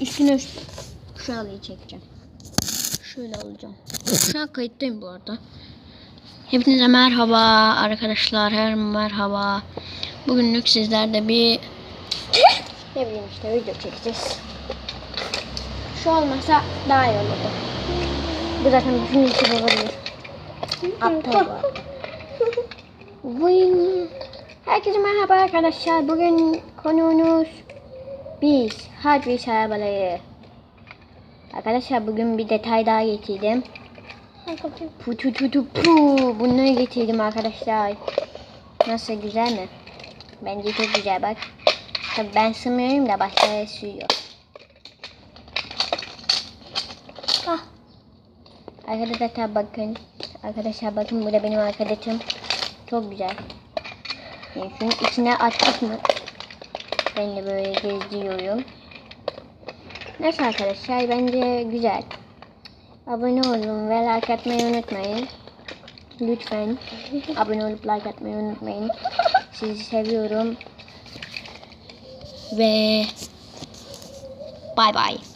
üstüne üst şurayı çekeceğim. Şöyle alacağım. Şu an kayıttayım bu arada. Hepinize merhaba arkadaşlar. Her merhaba. Bugünlük sizlerle bir ne bileyim işte video çekeceğiz. Şu olmasa daha iyi olurdu. Bu zaten bütün işi olabilir. Aptal bu. Herkese merhaba arkadaşlar. Bugün konuğunuz biz Hot Wheels arabaları. Arkadaşlar bugün bir detay daha getirdim. Pu tu tu tu pu. Bunları getirdim arkadaşlar. Nasıl güzel mi? Bence çok güzel bak. Tabii ben sığmıyorum da başkaları sığıyor. Ah. Arkadaşlar bakın. Arkadaşlar bakın bu da benim arkadaşım. Çok güzel. Yani şunun içine açtık mı? Ben de böyle gezdiriyorum. Neyse arkadaşlar bence güzel. Abone olun ve like atmayı unutmayın. Lütfen abone olup like atmayı unutmayın. Sizi seviyorum. Ve bay bay.